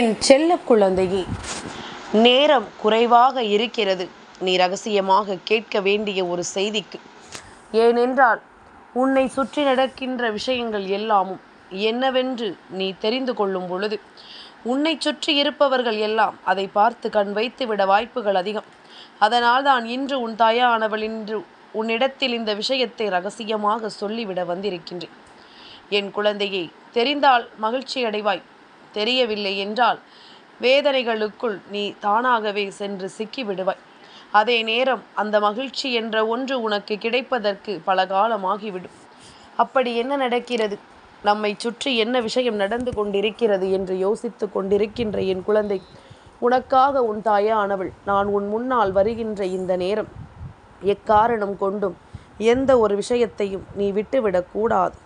என் செல்ல குழந்தையே நேரம் குறைவாக இருக்கிறது. நீ ரகசியமாக கேட்க வேண்டிய ஒரு செய்திக்கு. ஏனென்றால் உன்னை சுற்றி நடக்கின்ற விஷயங்கள் எல்லாமும் என்னவென்று நீ தெரிந்து கொள்ளும் பொழுது உன்னை சுற்றி இருப்பவர்கள் எல்லாம் அதை பார்த்து கண் வைத்து விட வாய்ப்புகள் அதிகம். அதனால் தான் இன்று உன் தாயானவள் இன்று உன்னிடத்தில் இந்த விஷயத்தை ரகசியமாக சொல்லிவிட வந்திருக்கின்றேன். என் குழந்தையை தெரிந்தால் மகிழ்ச்சி அடைவாய் தெரியவில்லை என்றால் வேதனைகளுக்குள் நீ தானாகவே சென்று சிக்கி விடுவாய் அதே நேரம் அந்த மகிழ்ச்சி என்ற ஒன்று உனக்கு கிடைப்பதற்கு பல காலமாகிவிடும். அப்படி என்ன நடக்கிறது? நம்மை சுற்றி என்ன விஷயம் நடந்து கொண்டிருக்கிறது என்று யோசித்து கொண்டிருக்கின்ற என் குழந்தை உனக்காக உன் தாயானவள் நான் உன் முன்னால் வருகின்ற இந்த நேரம் எக்காரணம் கொண்டும் எந்த ஒரு விஷயத்தையும் நீ விட்டுவிடக்கூடாது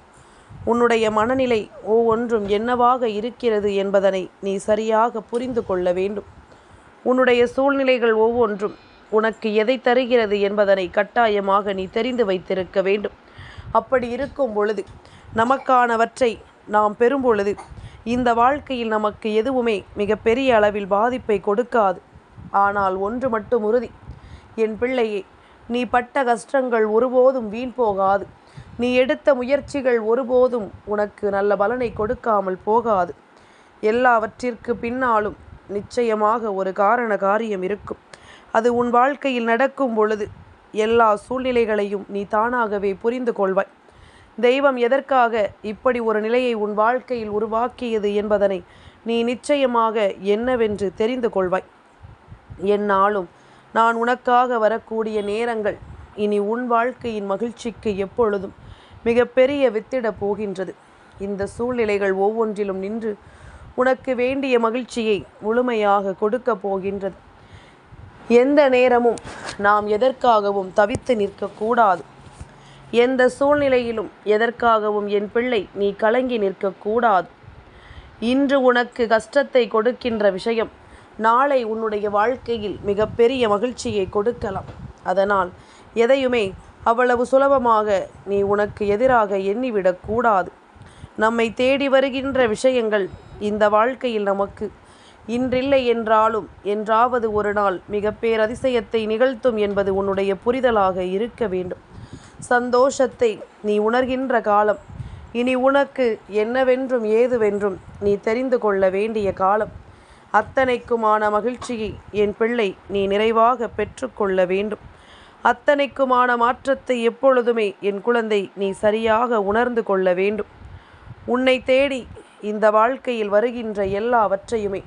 உன்னுடைய மனநிலை ஒவ்வொன்றும் என்னவாக இருக்கிறது என்பதனை நீ சரியாக புரிந்து கொள்ள வேண்டும். உன்னுடைய சூழ்நிலைகள் ஒவ்வொன்றும் உனக்கு எதை தருகிறது என்பதனை கட்டாயமாக நீ தெரிந்து வைத்திருக்க வேண்டும். அப்படி இருக்கும் பொழுது நமக்கானவற்றை நாம் பெறும் பொழுது இந்த வாழ்க்கையில் நமக்கு எதுவுமே மிகப்பெரிய அளவில் பாதிப்பை கொடுக்காது. ஆனால் ஒன்று மட்டும் உறுதி. என் பிள்ளையே நீ பட்ட கஷ்டங்கள் ஒருபோதும் வீண் போகாது. நீ எடுத்த முயற்சிகள் ஒருபோதும் உனக்கு நல்ல பலனை கொடுக்காமல் போகாது. எல்லாவற்றிற்கு பின்னாலும் நிச்சயமாக ஒரு காரண காரியம் இருக்கும். அது உன் வாழ்க்கையில் நடக்கும் பொழுது எல்லா சூழ்நிலைகளையும் நீ தானாகவே புரிந்து கொள்வாய். தெய்வம் எதற்காக இப்படி ஒரு நிலையை உன் வாழ்க்கையில் உருவாக்கியது என்பதனை நீ நிச்சயமாக என்னவென்று தெரிந்து கொள்வாய். என்னாலும் நான் உனக்காக வரக்கூடிய நேரங்கள் இனி உன் வாழ்க்கையின் மகிழ்ச்சிக்கு எப்பொழுதும் மிகப்பெரிய வித்திட போகின்றது. இந்த சூழ்நிலைகள் ஒவ்வொன்றிலும் நின்று உனக்கு வேண்டிய மகிழ்ச்சியை முழுமையாக கொடுக்கப் போகின்றது. எந்த நேரமும் நாம் எதற்காகவும் தவித்து நிற்கக்கூடாது எந்த சூழ்நிலையிலும் எதற்காகவும் என் பிள்ளை நீ கலங்கி நிற்கக்கூடாது இன்று உனக்கு கஷ்டத்தை கொடுக்கின்ற விஷயம் நாளை உன்னுடைய வாழ்க்கையில் மிகப்பெரிய மகிழ்ச்சியை கொடுக்கலாம். அதனால் எதையுமே அவ்வளவு சுலபமாக நீ உனக்கு எதிராக எண்ணிவிடக்கூடாது நம்மை தேடி வருகின்ற விஷயங்கள் இந்த வாழ்க்கையில் நமக்கு இன்றில்லை என்றாலும் என்றாவது ஒரு நாள் மிக பேரதிசயத்தை நிகழ்த்தும் என்பது உன்னுடைய புரிதலாக இருக்க வேண்டும். சந்தோஷத்தை நீ உணர்கின்ற காலம் இனி உனக்கு என்னவென்றும் ஏதுவென்றும் நீ தெரிந்து கொள்ள வேண்டிய காலம். அத்தனைக்குமான மகிழ்ச்சியை என் பிள்ளை நீ நிறைவாக பெற்றுக்கொள்ள வேண்டும். அத்தனைக்குமான மாற்றத்தை எப்பொழுதுமே என் குழந்தை நீ சரியாக உணர்ந்து கொள்ள வேண்டும். உன்னை தேடி இந்த வாழ்க்கையில் வருகின்ற எல்லாவற்றையுமே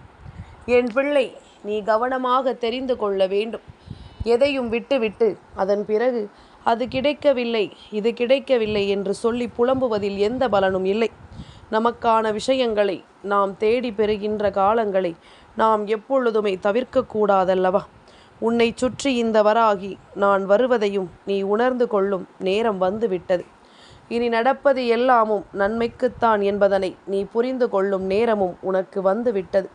என் பிள்ளை நீ கவனமாக தெரிந்து கொள்ள வேண்டும். எதையும் விட்டுவிட்டு அதன் பிறகு அது கிடைக்கவில்லை இது கிடைக்கவில்லை என்று சொல்லி புலம்புவதில் எந்த பலனும் இல்லை. நமக்கான விஷயங்களை நாம் தேடி பெறுகின்ற காலங்களை நாம் எப்பொழுதுமே தவிர்க்கக்கூடாதல்லவா? உன்னை சுற்றி இந்த வராகி நான் வருவதையும் நீ உணர்ந்து கொள்ளும் நேரம் வந்து விட்டது இனி நடப்பது எல்லாமும் நன்மைக்குத்தான் என்பதனை நீ புரிந்து கொள்ளும் நேரமும் உனக்கு வந்து விட்டது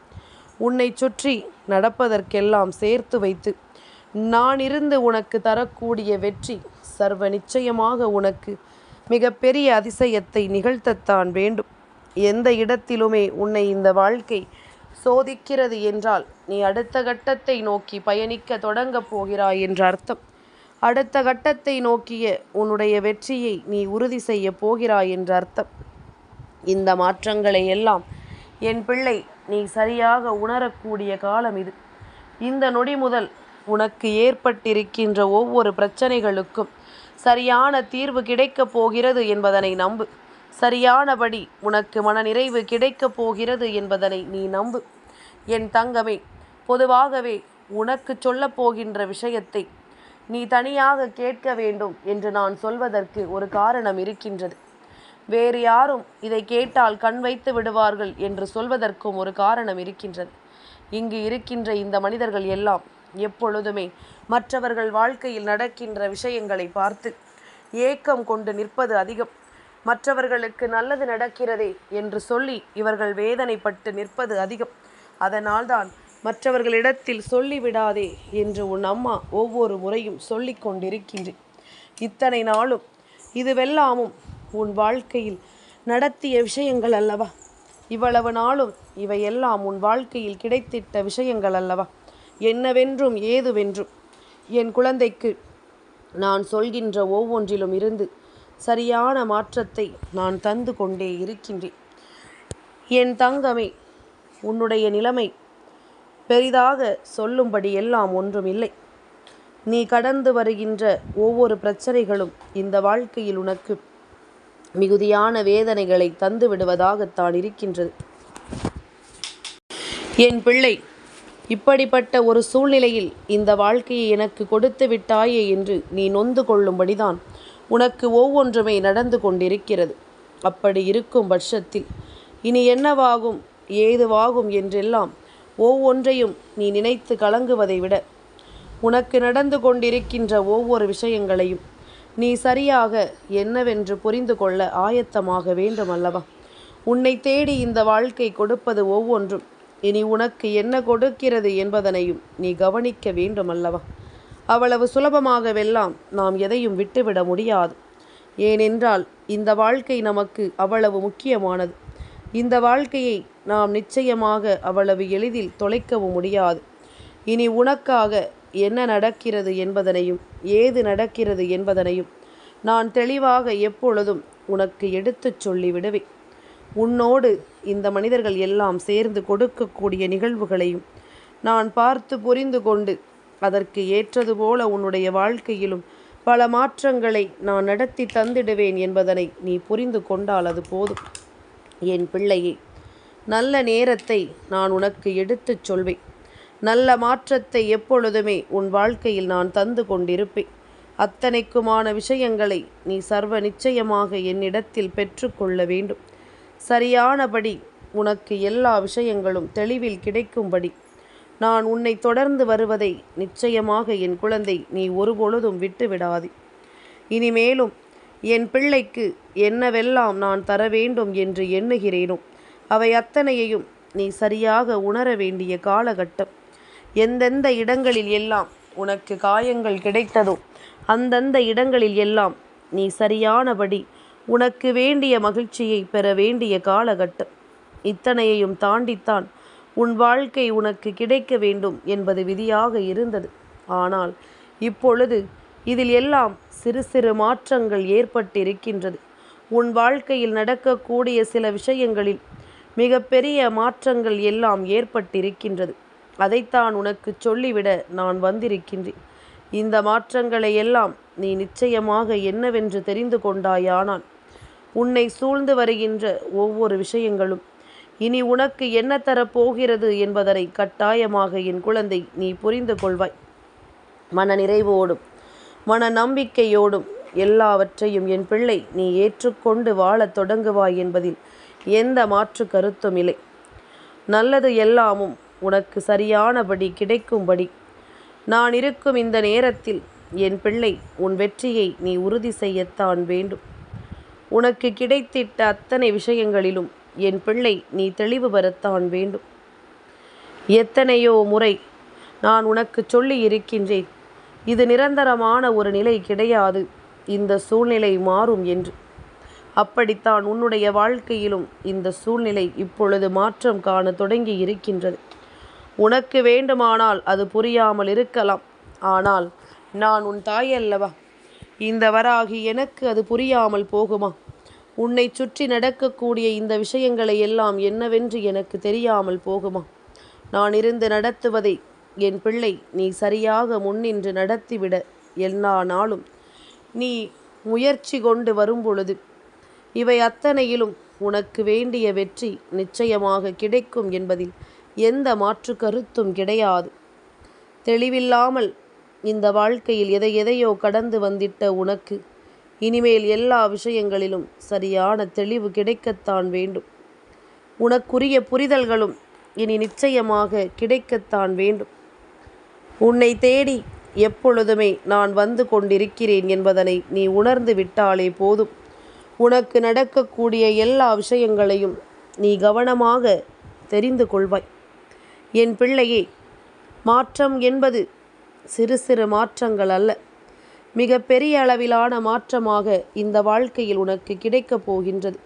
உன்னை சுற்றி நடப்பதற்கெல்லாம் சேர்த்து வைத்து நான் இருந்து உனக்கு தரக்கூடிய வெற்றி சர்வ நிச்சயமாக உனக்கு மிகப்பெரிய அதிசயத்தை நிகழ்த்தத்தான் வேண்டும். எந்த இடத்திலுமே உன்னை இந்த வாழ்க்கை சோதிக்கிறது என்றால் நீ அடுத்த கட்டத்தை நோக்கி பயணிக்க தொடங்கப் போகிறாய் என்ற அர்த்தம். அடுத்த கட்டத்தை நோக்கிய உன்னுடைய வெற்றியை நீ உறுதி செய்ய போகிறாய் என்ற அர்த்தம். இந்த மாற்றங்களை எல்லாம் என் பிள்ளை நீ சரியாக உணரக்கூடிய காலம் இது. இந்த நொடி முதல் உனக்கு ஏற்பட்டிருக்கின்ற ஒவ்வொரு பிரச்சனைகளுக்கும் சரியான தீர்வு கிடைக்கப் போகிறது என்பதனை நம்பு. சரியானபடி உனக்கு மனநிறைவு கிடைக்கப் போகிறது என்பதனை நீ நம்பு. என் தங்கமே பொதுவாகவே உனக்கு சொல்லப் போகின்ற விஷயத்தை நீ தனியாக கேட்க வேண்டும் என்று நான் சொல்வதற்கு ஒரு காரணம் இருக்கின்றது. வேறு யாரும் இதை கேட்டால் கண் வைத்து விடுவார்கள் என்று சொல்வதற்கும் ஒரு காரணம் இருக்கின்றது. இங்கு இருக்கின்ற இந்த மனிதர்கள் எல்லாம் எப்பொழுதுமே மற்றவர்கள் வாழ்க்கையில் நடக்கின்ற விஷயங்களை பார்த்து ஏக்கம் கொண்டு நிற்பது அதிகம். மற்றவர்களுக்கு நல்லது நடக்கிறதே என்று சொல்லி இவர்கள் வேதனைப்பட்டு நிற்பது அதிகம். அதனால்தான் மற்றவர்களிடத்தில் சொல்லிவிடாதே என்று உன் அம்மா ஒவ்வொரு முறையும் சொல்லி கொண்டிருக்கின்றேன் இத்தனை நாளும் இதுவெல்லாமும் உன் வாழ்க்கையில் நடத்திய விஷயங்கள் அல்லவா? இவ்வளவு நாளும் இவையெல்லாம் உன் வாழ்க்கையில் கிடைத்திட்ட விஷயங்கள் அல்லவா? என்னவென்றும் ஏதுவென்றும். என் குழந்தைக்கு நான் சொல்கின்ற ஒவ்வொன்றிலும் இருந்து சரியான மாற்றத்தை நான் தந்து கொண்டே இருக்கின்றேன். என் தங்கமே உன்னுடைய நிலைமை பெரிதாக சொல்லும்படி எல்லாம் ஒன்றுமில்லை நீ கடந்து வருகின்ற ஒவ்வொரு பிரச்சனைகளும் இந்த வாழ்க்கையில் உனக்கு மிகுதியான வேதனைகளை தந்து விடுவதாகத்தான் இருக்கின்றது. என் பிள்ளை இப்படிப்பட்ட ஒரு சூழ்நிலையில் இந்த வாழ்க்கையை எனக்கு கொடுத்து விட்டாயே என்று நீ நொந்து கொள்ளும்படிதான் உனக்கு ஒவ்வொன்றுமே நடந்து கொண்டிருக்கிறது. அப்படி இருக்கும் பட்சத்தில் இனி என்னவாகும் ஏதுவாகும் என்றெல்லாம் ஒவ்வொன்றையும் நீ நினைத்து கலங்குவதை விட உனக்கு நடந்து கொண்டிருக்கின்ற ஒவ்வொரு விஷயங்களையும் நீ சரியாக என்னவென்று புரிந்து கொள்ள ஆயத்தமாக வேண்டும் அல்லவா உன்னை தேடி இந்த வாழ்க்கை கொடுப்பது ஒவ்வொன்றும் இனி உனக்கு என்ன கொடுக்கிறது என்பதனையும் நீ கவனிக்க வேண்டும் அல்லவா அவ்வளவு சுலபமாகவெல்லாம் நாம் எதையும் விட்டுவிட முடியாது. ஏனென்றால் இந்த வாழ்க்கை நமக்கு அவ்வளவு முக்கியமானது. இந்த வாழ்க்கையை நாம் நிச்சயமாக அவ்வளவு எளிதில் தொலைக்கவும் முடியாது. இனி உனக்காக என்ன நடக்கிறது என்பதனையும் ஏது நடக்கிறது என்பதனையும் நான் தெளிவாக எப்பொழுதும் உனக்கு எடுத்துச் சொல்லிவிடுவேன். உன்னோடு இந்த மனிதர்கள் எல்லாம் சேர்ந்து கொடுக்கக்கூடிய நிகழ்வுகளையும் நான் பார்த்து புரிந்து கொண்டு அதற்கு ஏற்றது போல உன்னுடைய வாழ்க்கையிலும் பல மாற்றங்களை நான் நடத்தி தந்திடுவேன் என்பதனை நீ புரிந்து கொண்டால் அது போதும். என் பிள்ளையே நல்ல நேரத்தை நான் உனக்கு எடுத்துச் சொல்வேன். நல்ல மாற்றத்தை எப்பொழுதுமே உன் வாழ்க்கையில் நான் தந்து கொண்டிருப்பேன். அத்தனைக்குமான விஷயங்களை நீ சர்வ நிச்சயமாக என்னிடத்தில் பெற்றுக்கொள்ள வேண்டும். சரியானபடி உனக்கு எல்லா விஷயங்களும் தெளிவில் கிடைக்கும்படி நான் உன்னை தொடர்ந்து வருவதை நிச்சயமாக என் குழந்தை நீ ஒருபொழுதும் விட்டுவிடாது. இனிமேலும் என் பிள்ளைக்கு என்னவெல்லாம் நான் தர வேண்டும் என்று எண்ணுகிறேனோ அவை அத்தனையையும் நீ சரியாக உணர வேண்டிய காலகட்டம். எந்தெந்த இடங்களில் எல்லாம் உனக்கு காயங்கள் கிடைத்ததோ அந்தந்த இடங்களில் எல்லாம் நீ சரியானபடி உனக்கு வேண்டிய மகிழ்ச்சியை பெற வேண்டிய காலகட்டம். இத்தனையையும் தாண்டித்தான் உன் வாழ்க்கை உனக்கு கிடைக்க வேண்டும் என்பது விதியாக இருந்தது. ஆனால் இப்பொழுது இதில் எல்லாம் சிறு சிறு மாற்றங்கள் ஏற்பட்டிருக்கின்றது. உன் வாழ்க்கையில் நடக்கக்கூடிய சில விஷயங்களில் மிகப்பெரிய மாற்றங்கள் எல்லாம் ஏற்பட்டிருக்கின்றது. அதைத்தான் உனக்கு சொல்லிவிட நான் வந்திருக்கின்றேன். இந்த மாற்றங்களை எல்லாம் நீ நிச்சயமாக என்னவென்று தெரிந்து கொண்டாயானால் உன்னை சூழ்ந்து வருகின்ற ஒவ்வொரு விஷயங்களும் இனி உனக்கு என்ன தரப்போகிறது என்பதனை கட்டாயமாக என் குழந்தை நீ புரிந்து கொள்வாய். மன நிறைவோடும் மன நம்பிக்கையோடும் எல்லாவற்றையும் என் பிள்ளை நீ ஏற்றுக்கொண்டு வாழத் தொடங்குவாய் என்பதில் எந்த மாற்று கருத்தும் இல்லை. நல்லது எல்லாமும் உனக்கு சரியானபடி கிடைக்கும்படி. நான் இருக்கும் இந்த நேரத்தில் என் பிள்ளை உன் வெற்றியை நீ உறுதி செய்யத்தான் வேண்டும். உனக்கு கிடைத்திட்ட அத்தனை விஷயங்களிலும் என் பிள்ளை நீ தெளிவு பெறத்தான் வேண்டும். எத்தனையோ முறை நான் உனக்கு சொல்லி இருக்கின்றேன் இது நிரந்தரமான ஒரு நிலை கிடையாது. இந்த சூழ்நிலை மாறும் என்று. அப்படித்தான் உன்னுடைய வாழ்க்கையிலும் இந்த சூழ்நிலை இப்பொழுது மாற்றம் காண தொடங்கி இருக்கின்றது. உனக்கு வேண்டுமானால் அது புரியாமல் இருக்கலாம். ஆனால் நான் உன் தாய் அல்லவா இந்த வராகி எனக்கு அது புரியாமல் போகுமா? உன்னை சுற்றி நடக்கக்கூடிய இந்த விஷயங்களை எல்லாம் என்னவென்று எனக்கு தெரியாமல் போகுமா? நான் இருந்து நடத்துவதை என் பிள்ளை நீ சரியாக முன்னின்று நடத்திவிட எல்லா நாளும் நீ முயற்சி கொண்டு வரும்பொழுது இவை அத்தனையிலும் உனக்கு வேண்டிய வெற்றி நிச்சயமாக கிடைக்கும் என்பதில் எந்த மாற்று கருத்தும் கிடையாது. தெளிவில்லாமல் இந்த வாழ்க்கையில் எதை எதையோ கடந்து வந்திட்ட உனக்கு இனிமேல் எல்லா விஷயங்களிலும் சரியான தெளிவு கிடைக்கத்தான் வேண்டும். உனக்குரிய புரிதல்களும் இனி நிச்சயமாக கிடைக்கத்தான் வேண்டும். உன்னை தேடி எப்பொழுதுமே நான் வந்து கொண்டிருக்கிறேன் என்பதனை நீ உணர்ந்து விட்டாலே போதும். உனக்கு நடக்கக்கூடிய எல்லா விஷயங்களையும் நீ கவனமாக தெரிந்து கொள்வாய். என் பிள்ளையே மாற்றம் என்பது சிறு சிறு மாற்றங்கள் அல்ல. மிக பெரிய அளவிலான மாற்றமாக இந்த வாழ்க்கையில் உனக்கு கிடைக்கப் போகின்றது.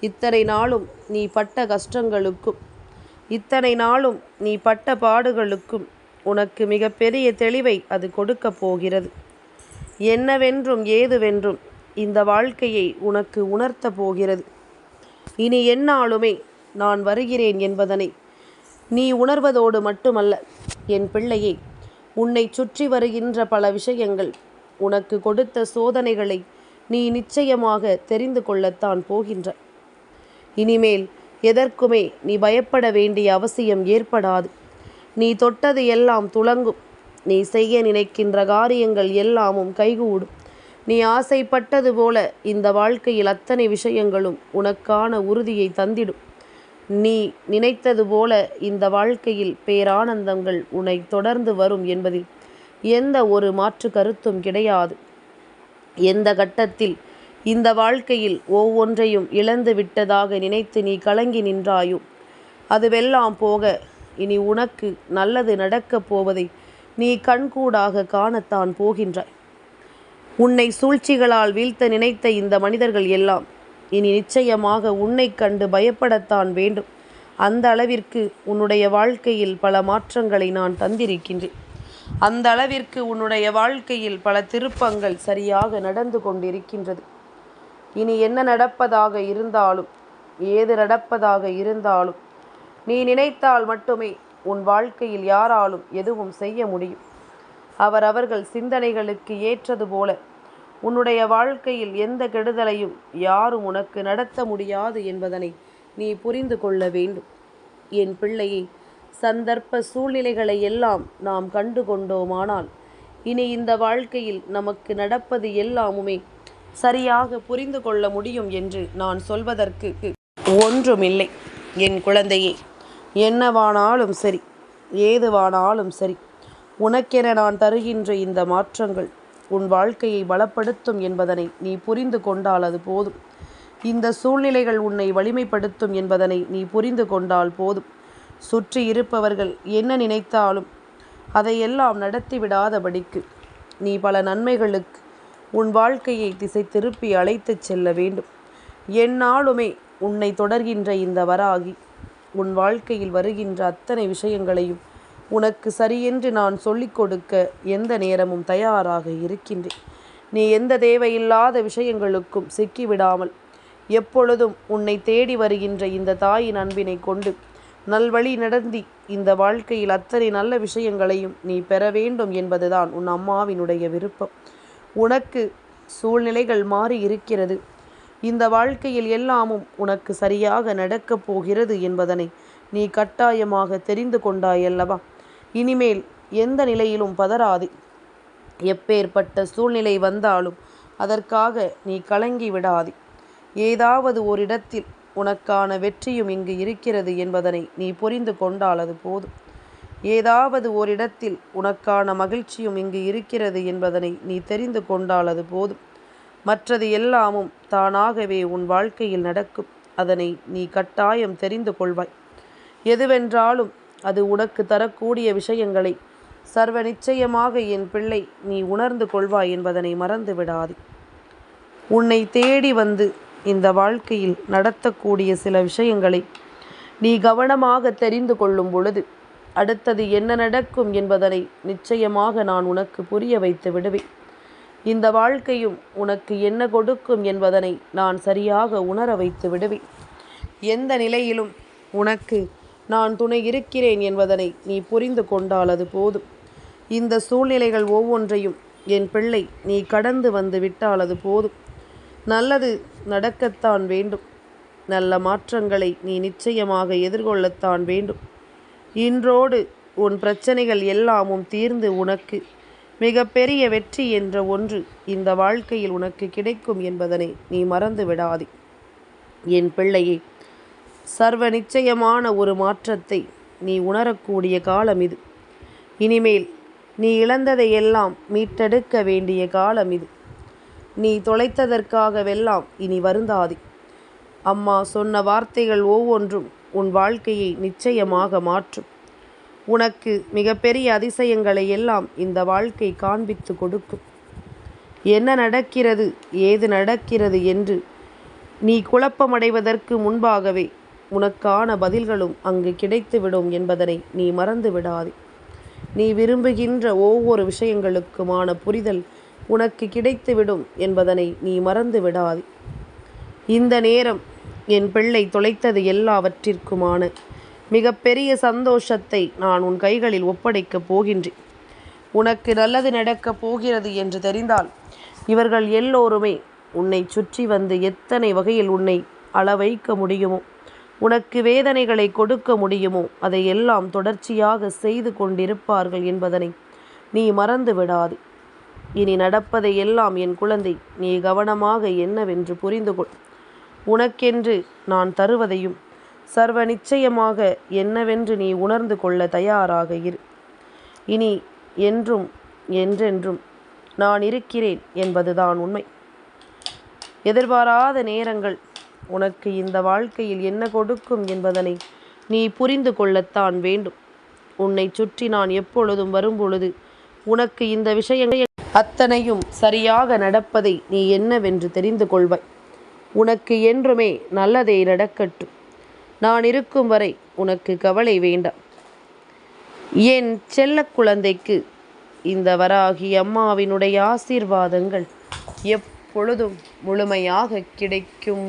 இத்தனை நாளும் நீ பட்ட கஷ்டங்களுக்கும் இத்தனை நாளும் நீ பட்ட பாடுகளுக்கும் உனக்கு மிகப்பெரிய தெளிவை அது கொடுக்கப் போகிறது. என்னவென்றும் ஏதுவென்றும் இந்த வாழ்க்கையை உனக்கு உணர்த்தப் போகிறது. இனி என்னாலுமே நான் வருகிறேன் என்பதனை நீ உணர்வதோடு மட்டுமல்ல என் பிள்ளையை உன்னை சுற்றி வருகின்ற பல விஷயங்கள் உனக்கு கொடுத்த சோதனைகளை நீ நிச்சயமாக தெரிந்து கொள்ளத்தான் போகின்ற. இனிமேல் எதற்குமே நீ பயப்பட வேண்டிய அவசியம் ஏற்படாது. நீ தொட்டது எல்லாம் துளங்கும். நீ செய்ய நினைக்கின்ற காரியங்கள் எல்லாமும் கைகூடும். நீ ஆசைப்பட்டது போல இந்த வாழ்க்கையில் அத்தனை விஷயங்களும் உனக்கான உறுதியை தந்திடும். நீ நினைத்தது போல இந்த வாழ்க்கையில் பேரானந்தங்கள் உன்னை தொடர்ந்து வரும் என்பதில் எந்த ஒரு மாற்று கருத்தும் கிடையாது. எந்த கட்டத்தில் இந்த வாழ்க்கையில் ஒவ்வொன்றையும் இழந்து விட்டதாக நினைத்து நீ கலங்கி நின்றாயோ அதுவெல்லாம் போக இனி உனக்கு நல்லது நடக்கப் போவதை நீ கண்கூடாக காணத்தான் போகின்றாய். உன்னை சூழ்ச்சிகளால் வீழ்த்த நினைத்த இந்த மனிதர்கள் எல்லாம் இனி நிச்சயமாக உன்னை கண்டு பயப்படத்தான் வேண்டும். அந்த அளவிற்கு உன்னுடைய வாழ்க்கையில் பல மாற்றங்களை நான் தந்திருக்கின்றேன். அந்த அளவிற்கு உன்னுடைய வாழ்க்கையில் பல திருப்பங்கள் சரியாக நடந்து கொண்டிருக்கின்றது. இனி என்ன நடப்பதாக இருந்தாலும் ஏது நடப்பதாக இருந்தாலும் நீ நினைத்தால் மட்டுமே உன் வாழ்க்கையில் யாராலும் எதுவும் செய்ய முடியும். அவர் அவர்கள் சிந்தனைகளுக்கு ஏற்றது போல உன்னுடைய வாழ்க்கையில் எந்த கெடுதலையும் யாரும் உனக்கு நடத்த முடியாது என்பதனை நீ புரிந்து கொள்ள வேண்டும். என் பிள்ளையை சந்தர்ப்ப சூழ்நிலைகளை எல்லாம் நாம் கண்டு கொண்டோமானால் இனி இந்த வாழ்க்கையில் நமக்கு நடப்பது எல்லாமுமே சரியாக புரிந்து கொள்ள முடியும் என்று நான் சொல்வதற்கு ஒன்றுமில்லை. என் குழந்தையே என்னவானாலும் சரி ஏதுவானாலும் சரி உனக்கென நான் தருகின்ற இந்த மாற்றங்கள் உன் வாழ்க்கையை பலப்படுத்தும் என்பதனை நீ புரிந்து கொண்டால் அது போதும். இந்த சூழ்நிலைகள் உன்னை வலிமைப்படுத்தும் என்பதனை நீ புரிந்து கொண்டால் போதும். சுற்றி இருப்பவர்கள் என்ன நினைத்தாலும் அதையெல்லாம் நடத்தி விடாதபடிக்கு நீ பல நன்மைகளுக்கு உன் வாழ்க்கையை திசை திருப்பி அழைத்துச் செல்ல வேண்டும். எந்நாளுமே உன்னை தொடர்கின்ற இந்த வராகி உன் வாழ்க்கையில் வருகின்ற அத்தனை விஷயங்களையும் உனக்கு சரியென்று நான் சொல்லிக் கொடுக்க எந்த நேரமும் தயாராக இருக்கின்றேன். நீ எந்த தேவையில்லாத விஷயங்களுக்கும் சிக்கிவிடாமல் எப்பொழுதும் உன்னை தேடி வருகின்ற இந்த தாயின் அன்பினை கொண்டு நல்வழி நடந்தி. இந்த வாழ்க்கையில் அத்தனை நல்ல விஷயங்களையும் நீ பெற வேண்டும் என்பதுதான் உன் அம்மாவினுடைய விருப்பம். உனக்கு சூழ்நிலைகள் மாறி இருக்கிறது. இந்த வாழ்க்கையில் எல்லாமும் உனக்கு சரியாக நடக்கப் போகிறது என்பதனை நீ கட்டாயமாக தெரிந்து கொண்டாயல்லவா? இனிமேல் எந்த நிலையிலும் பதறாதே. எப்பேற்பட்ட சூழ்நிலை வந்தாலும் அதற்காக நீ கலங்கி விடாதே. ஏதாவது ஓரிடத்தில் உனக்கான வெற்றியும் இங்கு இருக்கிறது என்பதனை நீ புரிந்து கொண்டால் அது போதும். ஏதாவது ஓரிடத்தில் உனக்கான மகிழ்ச்சியும் இங்கு இருக்கிறது என்பதனை நீ தெரிந்து கொண்டால் அது போதும். மற்றது எல்லாமும் தானாகவே உன் வாழ்க்கையில் நடக்கும். அதனை நீ கட்டாயம் தெரிந்து கொள்வாய். எதுவென்றாலும் அது உனக்கு தரக்கூடிய விஷயங்களை சர்வ நிச்சயமாக என் பிள்ளை நீ உணர்ந்து கொள்வாய் என்பதனை மறந்து விடாதே. உன்னை தேடி வந்து இந்த வாழ்க்கையில் நடத்தக்கூடிய சில விஷயங்களை நீ கவனமாக தெரிந்து கொள்ளும் பொழுது அடுத்தது என்ன நடக்கும் என்பதனை நிச்சயமாக நான் உனக்கு புரிய வைத்து விடுவேன். இந்த வாழ்க்கையும் உனக்கு என்ன கொடுக்கும் என்பதனை நான் சரியாக உணர வைத்து விடுவேன். எந்த நிலையிலும் உனக்கு நான் துணை இருக்கிறேன் என்பதனை நீ புரிந்து கொண்டால் அது போதும். இந்த சூழ்நிலைகள் ஒவ்வொன்றையும் என் பிள்ளை நீ கடந்து வந்து விட்டால் அது போதும். நல்லது நடக்கத்தான் வேண்டும். நல்ல மாற்றங்களை நீ நிச்சயமாக எதிர்கொள்ளத்தான் வேண்டும். இன்றோடு உன் பிரச்சனைகள் எல்லாமும் தீர்ந்து உனக்கு. மிகப்பெரிய வெற்றி என்ற ஒன்று இந்த வாழ்க்கையில் உனக்கு கிடைக்கும் என்பதனை நீ மறந்து விடாதே. என் பிள்ளையே சர்வ நிச்சயமான ஒரு மாற்றத்தை நீ உணரக்கூடிய காலம் இது. இனிமேல் நீ இழந்ததையெல்லாம் மீட்டெடுக்க வேண்டிய காலம் இது. நீ தொலைத்ததற்காகவெல்லாம் இனி வருந்தாதே. அம்மா சொன்ன வார்த்தைகள் ஒவ்வொன்றும் உன் வாழ்க்கையை நிச்சயமாக மாற்றும். உனக்கு மிகப்பெரிய அதிசயங்களை எல்லாம் இந்த வாழ்க்கை காண்பித்து கொடுக்கும். என்ன நடக்கிறது ஏது நடக்கிறது என்று நீ குழப்பமடைவதற்கு முன்பாகவே உனக்கான பதில்களும் அங்கு கிடைத்துவிடும் என்பதனை நீ மறந்து விடாதே நீ விரும்புகின்ற ஒவ்வொரு விஷயங்களுக்குமான புரிதல் உனக்கு கிடைத்துவிடும் என்பதனை நீ மறந்து விடாது இந்த நேரம் என் பிள்ளை தொலைத்தது எல்லாவற்றிற்குமான மிகப்பெரிய சந்தோஷத்தை நான் உன் கைகளில் ஒப்படைக்கப் போகின்றேன். உனக்கு நல்லது நடக்கப் போகிறது என்று தெரிந்தால் இவர்கள் எல்லோருமே உன்னை சுற்றி வந்து எத்தனை வகையில் உன்னை அளவைக்க முடியுமோ உனக்கு வேதனைகளை கொடுக்க முடியுமோ அதை எல்லாம் தொடர்ச்சியாக செய்து கொண்டிருப்பார்கள் என்பதனை நீ மறந்து விடாது இனி நடப்பதை எல்லாம் என் குழந்தை நீ கவனமாக என்னவென்று புரிந்து கொள் உனக்கென்று நான் தருவதையும் சர்வ நிச்சயமாக என்னவென்று நீ உணர்ந்து கொள்ள தயாராக இரு. இனி என்றும் என்றென்றும் நான் இருக்கிறேன் என்பதுதான் உண்மை. எதிர்பாராத நேரங்கள் உனக்கு இந்த வாழ்க்கையில் என்ன கொடுக்கும் என்பதனை நீ புரிந்து கொள்ளத்தான் வேண்டும். உன்னை சுற்றி நான் எப்பொழுதும் வரும்பொழுது உனக்கு இந்த விஷயங்கள் அத்தனையும் சரியாக நடப்பதை நீ என்னவென்று தெரிந்து கொள்வாய். உனக்கு என்றுமே நல்லதே நடக்கட்டும். நான் இருக்கும் வரை உனக்கு கவலை வேண்டாம். என் செல்ல குழந்தைக்கு இந்த வராகி அம்மாவினுடைய ஆசீர்வாதங்கள் எப்பொழுதும் முழுமையாக கிடைக்கும்.